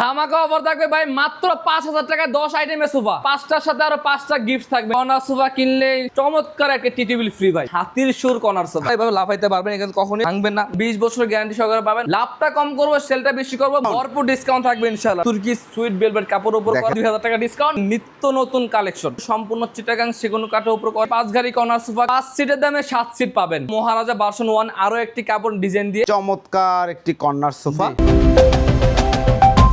ধামাকা অফার থাকবে ভাই মাত্র পাঁচ হাজার টাকায় দশ আইটেমের সোফা। পাঁচটার সাথে আরও পাঁচটা গিফট থাকবে। কর্নার সোফা কিনলে চমৎকার একটা টি টেবিল ফ্রি ভাই। হাতির সুর কর্নার সোফা। এইভাবে লাফাইতে পারবেন এখানে কখনোই ভাঙবেন না। বিশ বছর গ্যারান্টি সহকারে পাবেন। লাভটা কম করব সেলটা বেশি করব। ভরপুর ডিসকাউন্ট থাকবে ইনশাল্লাহ তুর্কি সুইট বেলভেট কাপড় উপর। দুই হাজার টাকা ডিসকাউন্ট নিত্য নতুন কালেকশন সম্পূর্ণ চিটাগাং সেগুন কাঠের উপর করা। পাঁচ গাড়ি কর্নার সোফা। পাঁচ সিটের দামে সাত সিট পাবেন। মহারাজা ভার্সন ওয়ান আরও একটি কাপড় ডিজাইন দিয়ে। চমৎকার একটি কর্নার সোফা।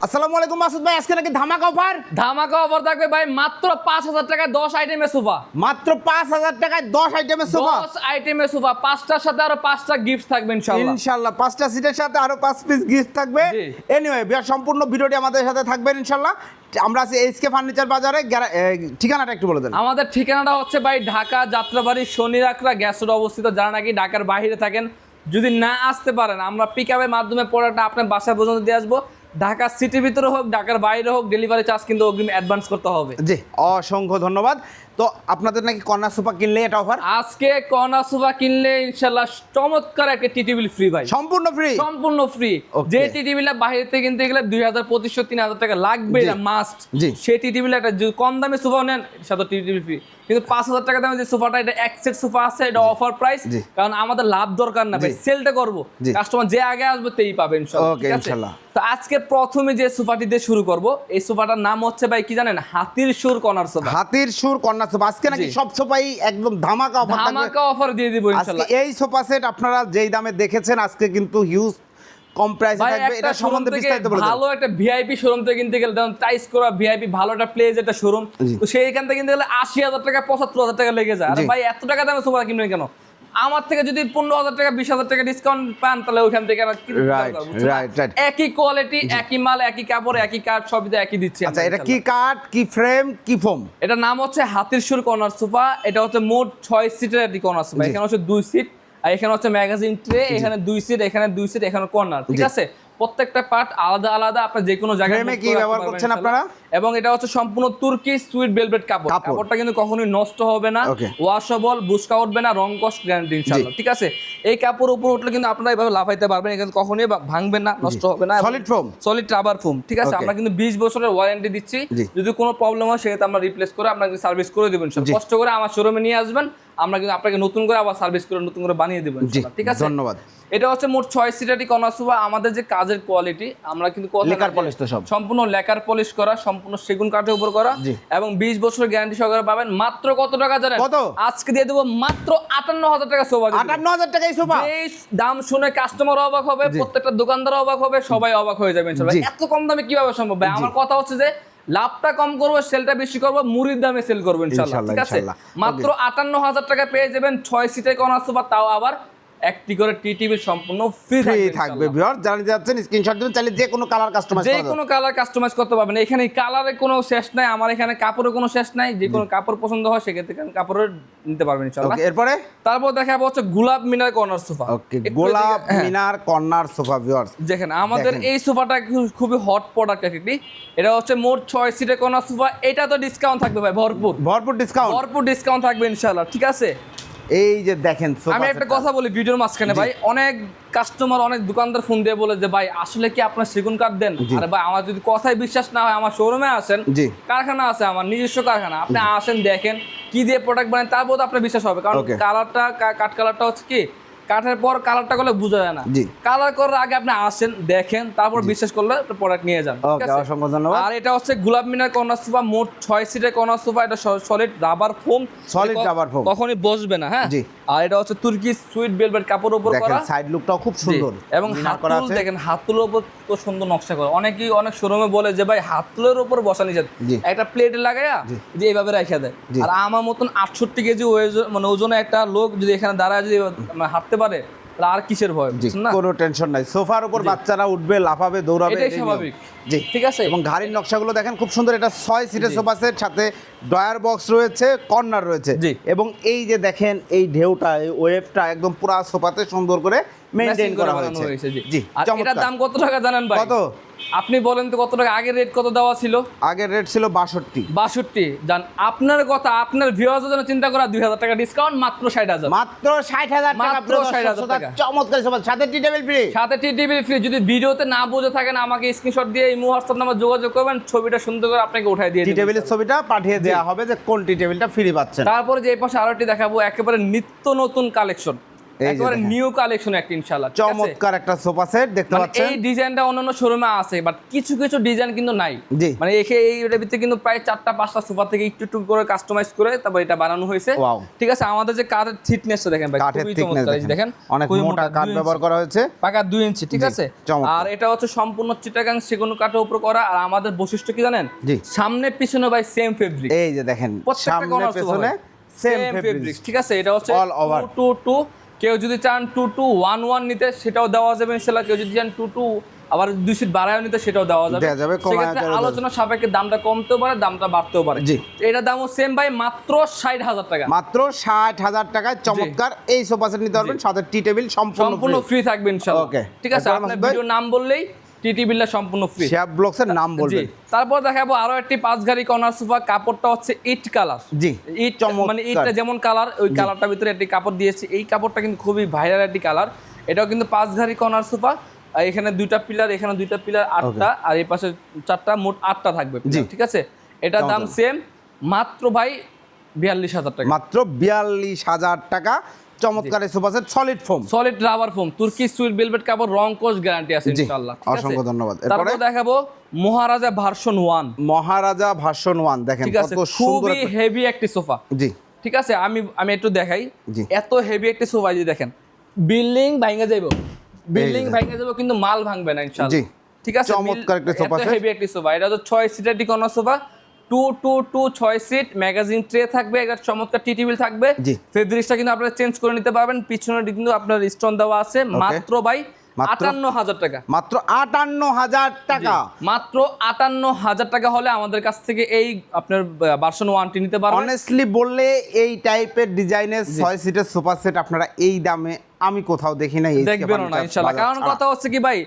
আসসালামু আলাইকুম মাসুদ ভাই আজকে নাকি ধামাকা অফার? ধামাকা অফার থাকবে ভাই মাত্র পাঁচ হাজার টাকায় দশ আইটেমের সোফা। মাত্র পাঁচ হাজার টাকায় দশ আইটেমের সোফা? দশ আইটেমের সোফা পাঁচটার সাথে আরও পাঁচটা গিফট থাকবে ইনশাআল্লাহ। ইনশাল্লাহ পাঁচটা সিটের সাথে আরও পাঁচ পিস গিফট থাকবে। এনিওয়ে সম্পূর্ণ ভিডিওটি আমাদের সাথে থাকবেন ইনশাল্লাহ আমরা আছি এইচকে ফার্নিচার বাজারে ঠিকানাটা একটু বলে দেন। আমাদের ঠিকানাটা হচ্ছে ভাই ঢাকা যাত্রাবাড়ি শনি রাখরা গ্যাস রোড অবস্থিত। যারা নাকি ঢাকার বাইরে থাকেন যদি না আসতে পারেন আমরা পিক আপের মাধ্যমে প্রোডাক্টটা আপনার বাসায় পর্যন্ত দিয়ে আসব। ঢাকা সিটির ভিতরে হোক, ঢাকার বাইরে হোক ডেলিভারি চার্জ কিন্তু অগ্রিম অ্যাডভান্স করতে হবে। জি, অসংখ্য ধন্যবাদ। তো আপনাদের নাকি কর্নার সোফা কিনলে এটা অফার আজকে কর্নার সোফা কিনলে ইনশাল্লাহ চমৎকার একটা টি টেবিল ফ্রি ভাই। সম্পূর্ণ ফ্রি সম্পূর্ণ ফ্রি যে টি টেবিলটা বাইরে থেকে কিনতে গেলে দুই হাজার পঁচিশশো তিন হাজার টাকা লাগবে জি। মাস্ট। সেই টি টেবিল একটা কম দামে সোফা নেন সাথে টি টেবিল ফ্রি কিন্তু পাঁচ হাজার টাকা দামে যে সোফাটা এটা এক সেট সোফা আছে এটা অফার প্রাইস কারণ আমাদের লাভ দরকার না ভাই। সেলটা করব। কাস্টমার যে আগে আসবে তেই পাবে ঠিক আছে? ইনশাল্লাহ। তো আজকে প্রথমে যে সোফাটি দিয়ে শুরু করব এই সোফাটার নাম হচ্ছে ভাই কি জানেন? হাতির সুর কর্নার সোফা। হাতির সুর কর্নার সোফা আজকে নাকি সব সোফাই একদম ধামাকা অফার ধামাকা অফার দিয়ে দিব ইনশাআল্লাহ এই সোফা সেট আপনারা যেই দামে দেখেছেন আজকে কিন্তু হিউজ কম প্রাইসে থাকবে। এটা সম্বন্ধে বিস্তারিত বলে ভালো একটা ভিআইপি শোরুম থেকে কিনতে গেলে যেমন টাইস করা ভিআইপি ভালো একটা প্লেস একটা শোরুম তো সেইখান থেকে কিনতে গেলে আশি হাজার টাকা পঁচাত্তর হাজার টাকা লেগে যায়। আর ভাই এত টাকা দামে সোফা কিনবেন কেন? আমার থেকে যদি পনেরো হাজার টাকা বিশ হাজার টাকা ডিসকাউন্ট পান তাহলে ওইখান থেকে. একই কোয়ালিটি একই মাল একই কাপড় একই কাঠ সবই একই দিচ্ছে আচ্ছা এটা কি কাঠ কি ফ্রেম কি ফোম এটা নাম হচ্ছে হাতির সুর কর্নার সোফা এটা হচ্ছে মোট ছয় সিটের একটি কর্নার সোফা এখানে হচ্ছে দুই সিট আর এখানে হচ্ছে ম্যাগাজিন ট্রে এখানে দুই সিট এখানে দুই সিট এখানে কর্নার ঠিক আছে? প্রত্যেকটা পার্ট আলাদা আলাদা আপনি যে কোনো জায়গায় কি ব্যবহার করছেন আপনারা? এবং এটা হচ্ছে সম্পূর্ণ তুর্কি সুইট ভেলভেট কাপড়। কাপড়। কাপড়টা কিন্তু কখনোই নষ্ট হবে না ওয়াশেবল বুসকা উঠবে না রং কস্ট গ্যারান্টি ইনশাআল্লাহ ঠিক আছে? এই কাপড় উপর উঠলে কিন্তু আপনারা এইভাবে লাফাইতে পারবেন এখানে কখনোই বা- ভাঙবে না নষ্ট হবে না। Solid foam? Solid rubber foam ঠিক আছে? আমরা কিন্তু 20 বছরের ওয়ারেন্টি দিচ্ছি। যদি কোনো প্রবলেম হয় সেটা আমরা রিপ্লেস করে আপনাকে সার্ভিস করে দেবো ইনশাআল্লাহ। কষ্ট করে আমার শোরুমে নিয়ে আসবেন। আমরা কিন্তু আপনাকে নতুন করে আবার সার্ভিস করে নতুন করে বানিয়ে দেবো ঠিক আছে? ধন্যবাদ। এটা হচ্ছে মোট ছয় সিটারি কর্নার সোফা আমাদের যে কাজের কোয়ালিটি আমরা কিন্তু লেকার polish তো সব। সম্পূর্ণ লেকার পলিশ করা সম্পূর্ণ সেগুন কাঠের উপর করা এবং 20 বছরের গ্যারান্টি সহকারে পাবেন মাত্র কত টাকা জানেন? কত? আজকে দিয়ে দেবো মাত্র আটান্ন হাজার টাকা সোফা হাজার টাকা সোফা এই দাম শুনে কাস্টমার অবাক হবে প্রত্যেকটা দোকানদার অবাক হবে সবাই অবাক হয়ে যাবে ইনশাআল্লাহ। এত কম দামে কীভাবে সম্ভব ভাই? আমার কথা হচ্ছে যে লাভটা কম করব সেলটা বেশি করব মুড়ির দামে সেল করব ইনশাল্লাহ ঠিক আছে? মাত্র আটান্ন হাজার টাকা পেয়ে যাবেন ছয় সিটে কোন আছে বা তাও আবার একটি করে টি টিভি সম্পূর্ণ ফ্রি থাকবে। ভিউয়ার জানা যাচ্ছেন স্ক্রিনশট দিলে চাইলে যে কোনো কালার কাস্টমাইজ যে করা যাবে। কোনো কালার কাস্টমাইজ করতে পারবেন। এখানে কালারে কোনো শেষ নাই আমার এখানে কাপড়ের কোনো শেষ নাই যে কোনো কাপড় পছন্দ হয় সেক্ষেত্রে কাপড়ের নিতে পারবেন ইনশাল্লাহ ওকে এরপরে? তারপর দেখাবো হচ্ছে গোলাপ মিনার কর্নার সোফা ওকে গোলাপ মিনার কর্নার সোফা ভিউয়ার্স। দেখেন আমাদের এই সোফাটা খুবই হট প্রোডাক্ট একটি এটা হচ্ছে মোট ছয় সিটের কর্নার সোফা এটা তো ডিসকাউন্ট থাকবে ভাই ভরপুর। ভরপুর ডিসকাউন্ট ভরপুর ডিসকাউন্ট থাকবে ইনশাআল্লাহ ঠিক আছে? এই যে দেখেন আমি একটা কথা বলি ভিডিওর মাঝখানে ভাই। অনেক কাস্টমার অনেক দোকানদার ফোন দিয়ে বলে যে ভাই আসলে কি আপনার সেগুন কাঠ দেন। আরে ভাই আমার যদি কথায় বিশ্বাস না হয় আমার শোরুমে আসেন। কারখানা আছে আমার নিজস্ব কারখানা। আপনি আসেন দেখেন কি দিয়ে প্রোডাক্ট বানায় তারপর তো আপনার বিশ্বাস হবে। কারণ কালারটা কাঠ কালারটা হচ্ছে কি কাঠের পর কালারটা করলে বোঝা যায় না। কালার করার আগে আপনি আসেন দেখেন তারপর বিশ্বাস করলে প্রোডাক্ট নিয়ে যান? অসংখ্য ধন্যবাদ। আর এটা হচ্ছে গোলাপ মিনার কর্নার সোফা মোট ছয় সিটের কর্নার সোফা এটা solid rubber foam Solid rubber foam। কখনই বসবে না হ্যাঁ? আর এটা হচ্ছে তুর্কি সুইট বেলভেট কাপড় উপর দেখেন করা। সাইড লুকটাও খুব সুন্দর। এবং হাতুল দেখেন হাতুলের উপর তো সুন্দর নকশা করা। অনেকেই অনেক শোরুমে বলে যে ভাই হাতুলের উপর বসা নিষেধ। একটা প্লেট লাগাইয়া যে এইভাবে রেখে দেয়। আর আমার মতন আটষট্টি কেজি ওজন মানে ওজনে একটা লোক যদি এখানে দাঁড়ায় যদি মানে হাঁটতে পারে আর কিসের ভয়? না? কোনো টেনশন নাই। সোফার উপর বাচ্চারা উঠবে লাফাবে দৌড়াবে এটাই স্বাভাবিক। জি। ঠিক আছে? এবং গাড়ির নকশাগুলো দেখেন খুব সুন্দর। এটা ছয় সিটের সোফা সেট সাথে ডয়ার বক্স রয়েছে কর্নার রয়েছে। এবং এই যে দেখেন এই ঢেউটা এই ওয়েভটা একদম পুরা সোফাতে সুন্দর করে মেনটেন করা হয়েছে। জি। জি আর এটার দাম কত টাকা জানেন ভাই? কত? আপনি বলেন তো কত টাকা আগের রেট কত দেওয়া ছিল? আগের রেট ছিল বাষট্টি। বাষট্টি। জান আপনার কথা আপনার ভিউয়ার্সের জন্য চিন্তা করা দুই হাজার টাকা ডিসকাউন্ট মাত্র ষাট হাজার। মাত্র ষাট হাজার মাত্র 60,000 দর্শক, টাকা। চমৎকার সবাই সাথে টি টেবিল ফ্রি সাথে টি টিভি ফ্রি যদি ভিডিওতে না বুঝে থাকেন আমাকে স্ক্রিনশট দিয়ে এই হোয়াটসঅ্যাপ নাম্বার যোগাযোগ করবেন ছবিটা সুন্দর করে আপনাকে উঠাই দিয়ে টি টেবিলের ছবিটা পাঠিয়ে দেওয়া হবে যে কোন টি টেবিলটা ফ্রি পাচ্ছেন। তারপরে যে এই পাশে আরও একটি দেখাবো একেবারে নিত্য নতুন কালেকশন একেবারে। নিউ কালেকশন একটা ইনশাআল্লাহ চমৎকার একটা সোফা সেট দেখতে মানে পাচ্ছেন? এই ডিজাইনটা অন্যান্য শোরুমে আছে বাট কিছু কিছু ডিজাইন কিন্তু নাই। মানে এখে ভিতরে কিন্তু প্রায় চারটা পাঁচটা সোফা থেকে একটু একটু করে কাস্টমাইজ করে তারপর এটা বানানো হয়েছে। ঠিক আছে আমাদের যে কাঠের থিকনেসটা দেখেন ভাই খুবই চমৎকার দেখেন। অনেক মোটা কাঠ ব্যবহার করা হয়েছে। পাকা দুই ইঞ্চি ঠিক আছে? আর এটা হচ্ছে সম্পূর্ণ চিটাগাং সেগুন কাঠের উপর করা আর আমাদের বৈশিষ্ট্য কি জানেন? সামনে পিছনে ভাই সেম ফেব্রিক এই যে দেখেন সামনে পেছনে। সেম ফেব্রিক ঠিক আছে? এটা হচ্ছে All over. টু টু কেউ যদি চান টু টু ওয়ান ওয়ান নিতে সেটাও দেওয়া যাবে ইনশাল্লাহ কেউ যদি চান টু টু আবার দুই সিট বাড়ায় নিতে সেটাও দেওয়া যাবে। সেক্ষেত্রে আলোচনা সাপেক্ষে দামটা কমতেও পারে দামটা বাড়তেও পারে। জি। এটার দামও সেম ভাই মাত্র ষাট হাজার টাকা। মাত্র ষাট হাজার টাকায় চমৎকার এই সোফা সেট নিতে পারবেন সাথে টি টেবিল সম্পূর্ণ ফ্রি থাকবে ইনশাল্লাহ. ঠিক আছে আপনার ভিডিও নাম বললেই টিটি বিল্লা সম্পূর্ণ ফ্রি শেয়ার ব্লকসের নাম বলবেন। তারপর দেখাবো আরও একটি পাঁচ গাড়ি কর্নার সোফা কাপড়টা হচ্ছে ইট কালার জি ইট। মানে ইটটা যেমন কালার ওই কালারটার ভিতরে একটি কাপড় দিয়েছি। এই কাপড়টা কিন্তু খুবই ভাইরাল একটি কালার এটাও কিন্তু পাঁচ ঘাড়ি কর্নার সোফা এখানে দুইটা পিলার এখানে দুইটা পিলার আটটা। আর এই পাশে চারটা মোট আটটা থাকবে ঠিক আছে? এটার দাম সেম মাত্র ভাই বিয়াল্লিশ হাজার টাকা। মাত্র বিয়াল্লিশ হাজার টাকা। চমৎকার এই sofa set solid foam solid rubber foam তুর্কি সুইট বেলভেট কাপড় রং গ্যারান্টি আছে ইনশাআল্লাহ অসংখ্য ধন্যবাদ। তারপর দেখাবো মহারাজা ভার্সন মহারাজা ভার্সন দেখেন কত সুন্দর খুবই হেভি একটি সোফা। জি। ঠিক আছে আমি আমি একটু দেখাই। এত হেভি একটা সোফা যদি দেখেন বিল্ডিং ভাঙে যাইব। বিল্ডিং। ভাঙে যাব কিন্তু মাল ভাঙবে না ইনশাআল্লাহ। জি। ঠিক আছে চমৎকার একটা set। হেভি একটি সোফা। এটা তো ছয় সিটের টি কোনো সোফা। টু টু টু ছয় সিট ম্যাগাজিন ট্রে থাকবে একটা চমৎকার টি টেবিল থাকবে। সেই ফেব্রিক্সটা কিন্তু আপনারা চেঞ্জ করে নিতে পারবেন। পিছনে কিন্তু আপনার স্টোন দেওয়া আছে। মাত্র ভাই মাত্র? আটান্ন হাজার টাকা। মাত্র আটান্ন হাজার টাকা। মাত্র আটান্ন হাজার টাকা হলে আমাদের কাছ থেকে এই আপনার ভার্সন ওয়ানটি নিতে পারবেন। অনেস্টলি বললে এই টাইপের ডিজাইনের ছয় সিটের সোফা সেট আপনারা এই দামে আমি কোথাও দেখি নাই দেখবেন না কারণ কথা হচ্ছে কি ভাই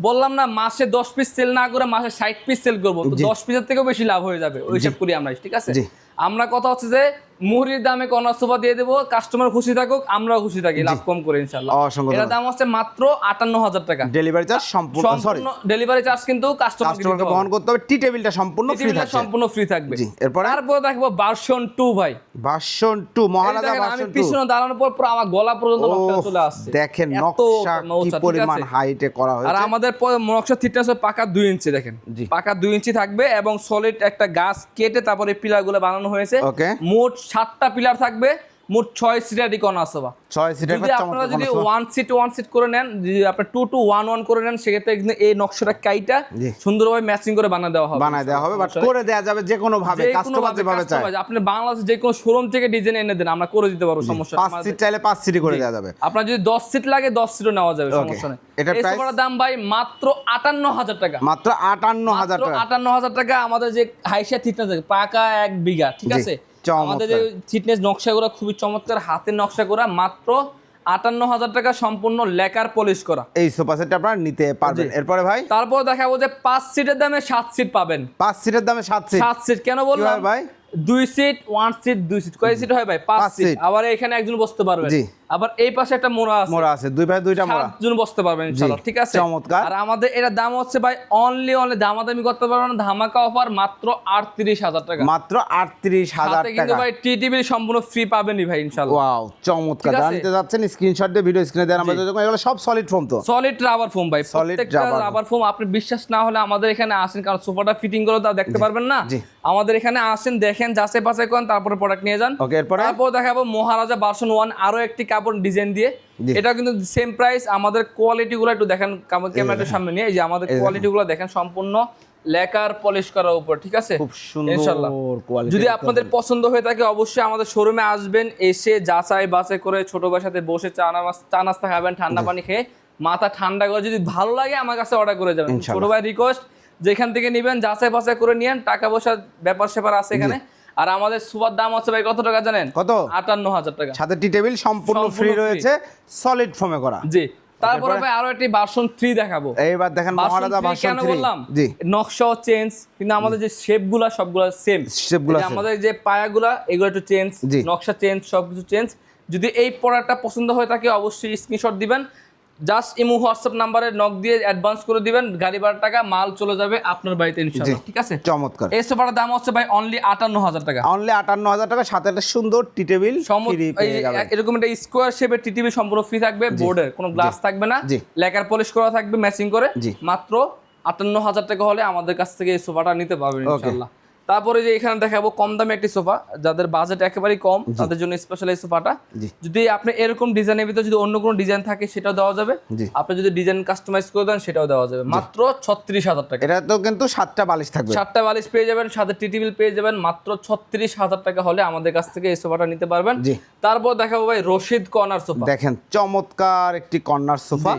বললাম না মাসে দশ পিস সেল না করে মাসে ষাট পিস সেল করব। তো। দশ পিসের থেকেও বেশি লাভ হয়ে যাবে ওই ওইসব করি আমরা ঠিক আছে? আমরা কথা হচ্ছে যে মুহুরির দামে কর্নার সোফা দিয়ে দেবো কাস্টমার খুশি থাকুক আমরাও খুশি থাকি লাভ কম করে ইনশাল্লাহ এটার দাম হচ্ছে মাত্র আটান্ন হাজার টাকা ডেলিভারি চার্জ সম্পূর্ণ সরি ডেলিভারি চার্জ কিন্তু কাস্টমারকে বহন করতে হবে টি টেবিলটা সম্পূর্ণ ফ্রি থাকবে। সম্পূর্ণ ফ্রি থাকবে। এরপরে? তারপর দেখব ভার্সন ভাই। ভার্সন মহারাজা ভার্সন পিছনে দাঁড়ানোর পর পুরো আমার গলা পর্যন্ত নকশা চলে আসছে। দেখেন নকশা কি পরিমাণ হাইটে করা আর আমাদের নকশা থিকনেস পাকা দুই ইঞ্চি দেখেন। পাকা দুই ইঞ্চি থাকবে এবং সলিড একটা গাছ কেটে তারপরে পিলারগুলো বানানো হয়েছে। মোট সাতটা পিলার থাকবে মোট ছয় সোফা ছয় সিটের যদি আপনারা যদি ওয়ান সিট ওয়ান সিট করে নেন যদি আপনার টু টু ওয়ান ওয়ান করে নেন সেক্ষেত্রে কিন্তু এই নকশাটা কাইটা সুন্দরভাবে ম্যাচিং করে বানা দেওয়া হবে। বানায় দেওয়া হবে বাট করে দেওয়া যাবে যে কোনো ভাবে কাস্টমার যেভাবে চায়। আপনি বাংলাদেশে যে কোনো শোরুম থেকে ডিজাইন এনে দেন আমরা করে দিতে পারব সমস্যা পাঁচ সিট চাইলে পাঁচ সিটই করে দেওয়া যাবে। আপনার যদি দশ সিট লাগে দশ সিটও নেওয়া যাবে. সমস্যা নেই। এই price? দাম ভাই মাত্র আটান্ন হাজার টাকা। মাত্র আটান্ন হাজার টাকা। আটান্ন হাজার টাকা আমাদের যে হাইসা থিকনেস আছে পাকা এক বিঘা ঠিক আছে। আমাদের যে ফিটনেস নকশা করা খুবই চমৎকার হাতের নকশা করা মাত্র আটান্ন হাজার টাকা সম্পূর্ণ লেকার পলিশ করা। এই সোফা সেটটা আপনারা নিতে পারবেন। এরপরে ভাই? তারপর দেখাবো যে পাঁচ সিটের দামে সাত সিট পাবেন। পাঁচ সিটের দামে সাত সিট সাত সিট কেন বললাম? ভাই? দুই সিট ওয়ান সিট দুই সিট কয় সিট হয় ভাই? পাঁচ সিট। আবার এখানে একজন বসতে পারবেন জি। আবার এই পাশে একটা মোড়া আছে। মোড়া আছে। দুই ভাই দুইটা মোড়া। বসতে পারবেন ইনশাআল্লাহ ঠিক আছে? চমৎকার। আর আমাদের এটা দাম হচ্ছে ভাই অনলি অনলি দামাদামি করতে পারবেন ধামাকা অফার মাত্র আটত্রিশ হাজার টাকা। মাত্র আটত্রিশ হাজার সাথে কিন্তু ভাই টি টিভি সম্পূর্ণ ফ্রি পাবেনই ভাই ইনশাআল্লাহ। ওয়াও চমৎকার। জানতে যাচ্ছেন স্ক্রিনশট দিয়ে ভিডিও স্ক্রিনে দেওয়ার আমাদের এগুলো সব সলিড ফোম তো। সলিড রাবার ফোম ভাই। Foam। রাবার ফোম আপনি বিশ্বাস না হলে আমাদের এখানে আসেন কারণ সোফাটা ফিটিং করে তা দেখতে পারবেন না। জি। আমাদের এখানে আসেন দেখেন যাচাই বাছাই করেন তারপরে প্রোডাক্ট নিয়ে যান। ওকে এরপরে? তারপর দেখাবো মহারাজা ভার্সন ওয়ান আরও একটি কাপড় ডিজাইন দিয়ে। এটা কিন্তু সেম প্রাইস আমাদের কোয়ালিটি গুলো একটু দেখেন ক্যামেরাটার সামনে নিয়ে এই যে আমাদের কোয়ালিটি গুলো দেখেন সম্পূর্ণ লেকার পলিশ করার উপর ঠিক আছে? খুব সুন্দর ইনশাআল্লাহ। যদি আপনাদের পছন্দ হয়ে থাকে অবশ্যই আমাদের শোরুমে আসবেন এসে যাচাই বাছাই করে ছোট সাথে বসে চা চা নাস্তা খাবেন ঠান্ডা পানি খেয়ে মাথা ঠান্ডা করে যদি ভালো লাগে আমার কাছে অর্ডার করে যাবেন। ছোট ভাই রিকোয়েস্ট যেখান থেকে নিবেন যাচাই বাছাই করে নিয়েন টাকা পয়সা ব্যাপার স্যাপার আছে এখানে। আর আমাদের সুপার দাম আছে ভাই কত টাকা জানেন? কত? আটান্ন হাজার টাকা। সাথে টি টেবিল সম্পূর্ণ ফ্রি রয়েছে সলিড ফোমে করা। জি। তারপরে ভাই আরও একটি ভার্সন থ্রি দেখাবো। এইবার দেখেন মহারাজা ভার্সন ভার্সন কেন থ্রি বললাম? জি। নকশা চেঞ্জ কিন্তু আমাদের যে শেপগুলা সবগুলা সেম Shape গুলা same। আমাদের যে পায়াগুলা এগুলো একটু চেঞ্জ নকশা চেঞ্জ সবকিছু চেঞ্জ যদি এই প্রোডাক্টটা পছন্দ হয় থাকে অবশ্যই স্ক্রিনশট দিবেন। জাস্ট ইমো হোয়াটসঅ্যাপ নাম্বারে নক দিয়ে অ্যাডভান্স করে দিবেন গাড়ি ভাড়া টাকা মাল চলে যাবে আপনার বাড়িতে ইনশাআল্লাহ ঠিক আছে? চমৎকার। এই সোফাটার দাম হচ্ছে ভাই অনলি আটান্ন হাজার টাকা। অনলি আটান্ন হাজার টাকা সাথে একটা সুন্দর টি টেবিল ফ্রি এরকম একটা স্কোয়ার শেপের টিটিভি সম্পূর্ণ ফ্রি থাকবে বোর্ডের কোনো গ্লাস থাকবে না। লেকার পলিশ করা থাকবে ম্যাচিং করে। মাত্র আটান্ন হাজার টাকা হলে আমাদের কাছ থেকে এই সোফাটা নিতে পারবেন ইনশাল্লাহ তারপরে যে এখানে দেখাবো কম দামে একটি সোফা যাদের বাজেট একেবারেই কম তাদের জন্য স্পেশাল এই সোফাটা। যদি আপনি এরকম ডিজাইনের ভিতরে যদি অন্য কোনো ডিজাইন থাকে সেটাও দেওয়া যাবে। আপনি যদি ডিজাইন কাস্টমাইজ করে দেন সেটাও দেওয়া যাবে। মাত্র ছত্রিশ হাজার টাকা। এটা তো কিন্তু সাতটা বালিশ থাকবে। সাতটা বালিশ পেয়ে যাবেন সাথে টি টেবিল পেয়ে যাবেন মাত্র ছত্রিশ হাজার টাকা হলে আমাদের কাছ থেকে এই সোফাটা নিতে পারবেন। তারপর দেখাবো ভাই রশিদ কর্নার সোফা। দেখেন চমৎকার একটি কর্নার সোফা।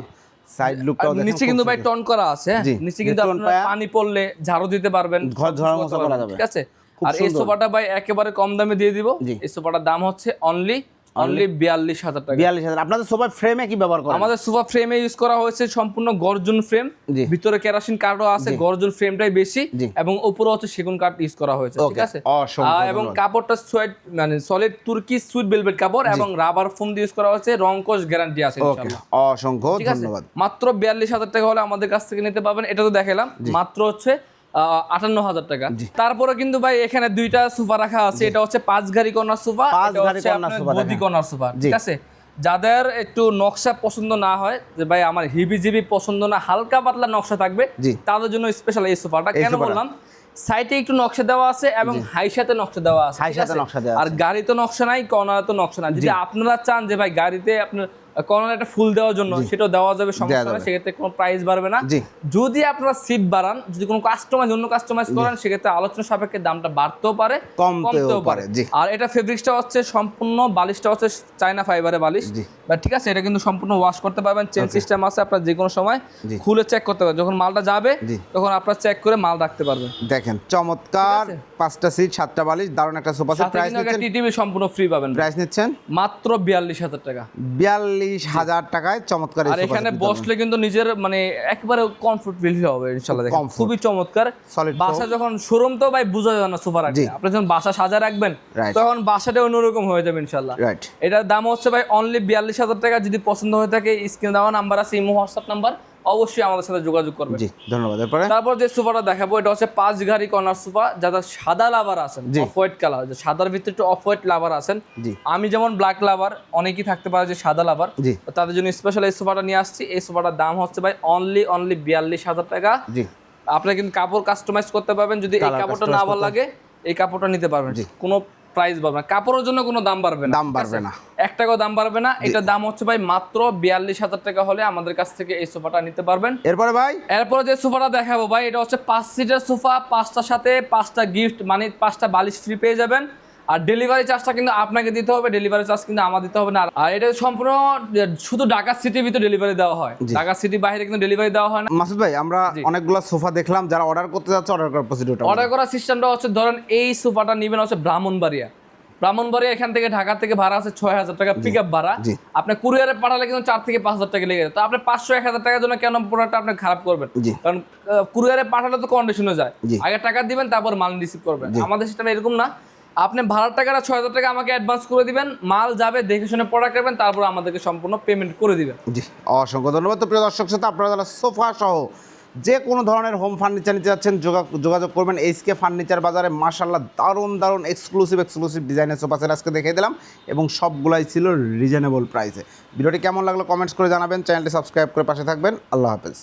সাইড লুকটাও দেখেন নিচে কিন্তু ভাই টন করা আছে হ্যাঁ? নিচে কিন্তু নিউট্রন পানি পড়লে ঝাড়ু দিতে পারবেন ঘর ঝাড়ু মোছা করা যাবে। ঠিক আছে আর এই। সোফাটা ভাই একেবারে কম দামে দিয়ে দিব এই সোফাটার দাম হচ্ছে অনলি অনলি বিয়াল্লিশ হাজার টাকা। বিয়াল্লিশ হাজার। আপনাদের সবাই ফ্রেমে কি ব্যবহার করেন? আমাদের সোফা ফ্রেমে ইউজ করা হয়েছে সম্পূর্ণ গর্জন ফ্রেম। ভিতরে কেরাসিন কাঠও আছে গর্জন ফ্রেমটাই বেশি। এবং উপরে হচ্ছে সেগুন কাঠ ইউজ করা হয়েছে ঠিক আছে? এবং কাপড়টা সোয়েট মানে সলিড তুর্কি সুইট ভেলভেট কাপড় এবং রাবার ফোম দিয়ে ইউজ করা হয়েছে রংকশ গ্যারান্টি আছে অসংখ্য ধন্যবাদ। মাত্র বিয়াল্লিশ হাজার টাকা হলে আমাদের কাছ থেকে নিতে পারবেন এটা তো দেখালাম। মাত্র হচ্ছে আটান্ন হাজার টাকা। তারপরে কিন্তু ভাই এখানে দুইটা সোফা রাখা আছে। এটা হচ্ছে পাঁচ গাড়ি কর্নার সোফা গদি কর্নার সোফা ঠিক আছে? যাদের একটু নকশা পছন্দ না হয় যে ভাই আমার হিবি জিবি পছন্দ না হালকা পাতলা নকশা থাকবে তাদের জন্য স্পেশাল এই সোফাটা। কেন। বললাম? সাইডে একটু নকশা দেওয়া আছে এবং হাইসাতে নকশা দেওয়া আছে আর গাড়িতে নকশা নাই কর্নারে তো নকশা নাই। যদি আপনারা চান যে ভাই গাড়িতে আপনার কর্নার একটা ফুল দেওয়ার জন্য সেটাও দেওয়া যাবে সমস্যা নেই সেক্ষেত্রে কোনো প্রাইস বাড়বে না। যদি আপনারা সিট বাড়ান যদি কোনো কাস্টমাইজ অন্য কাস্টমাইজ করেন সেক্ষেত্রে আলোচনা সাপেক্ষে দামটা বাড়তেও পারে কমতেও পারে আর এটা ফেব্রিক্সটা হচ্ছে সম্পূর্ণ বালিশটা হচ্ছে চায়না ফাইবারে বালিশ। ঠিক আছে এটা কিন্তু সম্পূর্ণ ওয়াশ করতে পারবেন চেন সিস্টেম আছে আপনার যে কোনো সময় খুলে চেক করতে পারবেন। যখন মালটা যাবে তখন আপনারা চেক করে মাল রাখতে পারবেন। দেখেন চমৎকার পাঁচটা সিট সাতটা বালিশ দারুণ একটা সোফা সেট প্রাইস নিচ্ছেন? টিটিভি সম্পূর্ণ ফ্রি পাবেন প্রাইস নিচ্ছেন? মাত্র 42000 টাকা। 42 চল্লিশ হাজার টাকায় চমৎকার আর এখানে বসলে কিন্তু নিজের মানে একবারে কমফোর্ট ফিল হবে ইনশাল্লাহ খুবই চমৎকার। বাসা যখন শোরুম তো ভাই বোঝা যায় না সুপার আপনি যখন বাসা সাজা রাখবেন তখন বাসাটা অন্যরকম হয়ে যাবে ইনশাল্লাহ এটার দাম হচ্ছে ভাই অনলি বিয়াল্লিশ হাজার টাকা যদি পছন্দ হয়ে থাকে স্ক্রিনে দেওয়া নাম্বার আছে ইমো হোয়াটসঅ্যাপ নাম্বার অবশ্যই আমাদের সাথে যোগাযোগ করবেন। জি ধন্যবাদ। এরপরে? তারপর যে সোফাটা দেখাবো এটা হচ্ছে পাঁচ গাড়ি কর্নার সোফা যাদের সাদা লাভার আছেন। অফ হোয়াইট কালার যে সাদার ভিতরে একটু অফ হোয়াইট লাভার আছেন জি। আমি যেমন ব্ল্যাক লাভার অনেকেই থাকতে পারে যে সাদা লাভার জি। তাদের জন্য স্পেশাল এই সোফাটা নিয়ে আসছি। এই সোফাটার দাম হচ্ছে ভাই অনলি অনলি বিয়াল্লিশ হাজার টাকা। জি। আপনি কিন্তু কাপড় কাস্টমাইজ করতে পারবেন যদি এই কাপড়টা না ভালো লাগে এই কাপড়টা নিতে পারবেন। কোনো প্রাইস বাড়বে না। কাপড়ের জন্য কোনো দাম বাড়বে না। দাম বাড়বে না। এক টাকাও দাম বাড়বে না। এটা দাম হচ্ছে ভাই মাত্র বিয়াল্লিশ হাজার টাকা হলে আমাদের কাছ থেকে এই সোফাটা নিতে পারবেন। এরপরে ভাই? এরপরে যে সোফাটা দেখাবো ভাই এটা হচ্ছে পাঁচ সিটের সোফা পাঁচটার সাথে পাঁচটা গিফট মানে পাঁচটা বালিশ ফ্রি পেয়ে যাবেন। আর ডেলিভারি চার্জটা কিন্তু আপনাকে দিতে হবে ডেলিভারি চার্জ কিন্তু আমার দিতে হবে না। আর এটা সম্পূর্ণ শুধু ঢাকা সিটির ভিতরে ডেলিভারি দেওয়া হয়। ঢাকা সিটির বাইরে কিন্তু ডেলিভারি দেওয়া হয় না। মাসুদ ভাই আমরা অনেকগুলো সোফা দেখলাম যারা অর্ডার করতে যাচ্ছে অর্ডার করার প্রসিডিউরটা অর্ডার করার সিস্টেমটা হচ্ছে ধরেন এই সোফাটা নেবেন হচ্ছে ব্রাহ্মণবাড়িয়া। ব্রাহ্মণবাড়িয়া এখান থেকে ঢাকা থেকে ভাড়া আছে ছয় হাজার টাকা পিক আপ ভাড়া। আপনি কুরিয়ারে পাঠালে কিন্তু চার থেকে পাঁচ হাজার টাকা লেগে যায়। তো আপনি পাঁচশো এক হাজার টাকার জন্য কেন প্রোডাক্টটা আপনি খারাপ করবেন? কারণ কুরিয়ারে পাঠালে তো কন্ডিশনে যায়। আগে টাকা দিবেন তারপর মাল রিসিভ করবেন। আমাদের সিস্টেম এরকম না। আপনি ভাড়ার টাকাটা ছয় হাজার টাকা আমাকে অ্যাডভান্স করে দিবেন, মাল যাবে, দেখে শুনে প্রোডাক্ট নেবেন তারপর আমাদেরকে সম্পূর্ণ পেমেন্ট করে দিবেন। জি, অসংখ্য ধন্যবাদ। তো প্রিয় দর্শক শ্রোতা, আপনারা যারা সোফা সহ যে কোনো ধরনের হোম ফার্নিচার নিতে যাচ্ছেন, যোগা- যোগাযোগ করবেন এইচকে ফার্নিচার বাজারে। মাশাল্লাহ দারুণ দারুণ এক্সক্লুসিভ এক্সক্লুসিভ ডিজাইনের সোফা সেট আজকে দেখিয়ে দিলাম এবং সবগুলাই ছিল রিজনেবল প্রাইসে ভিডিওটি কেমন লাগল কমেন্টস করে জানাবেন। চ্যানেলটি সাবস্ক্রাইব করে পাশে থাকবেন। আল্লাহ হাফেজ।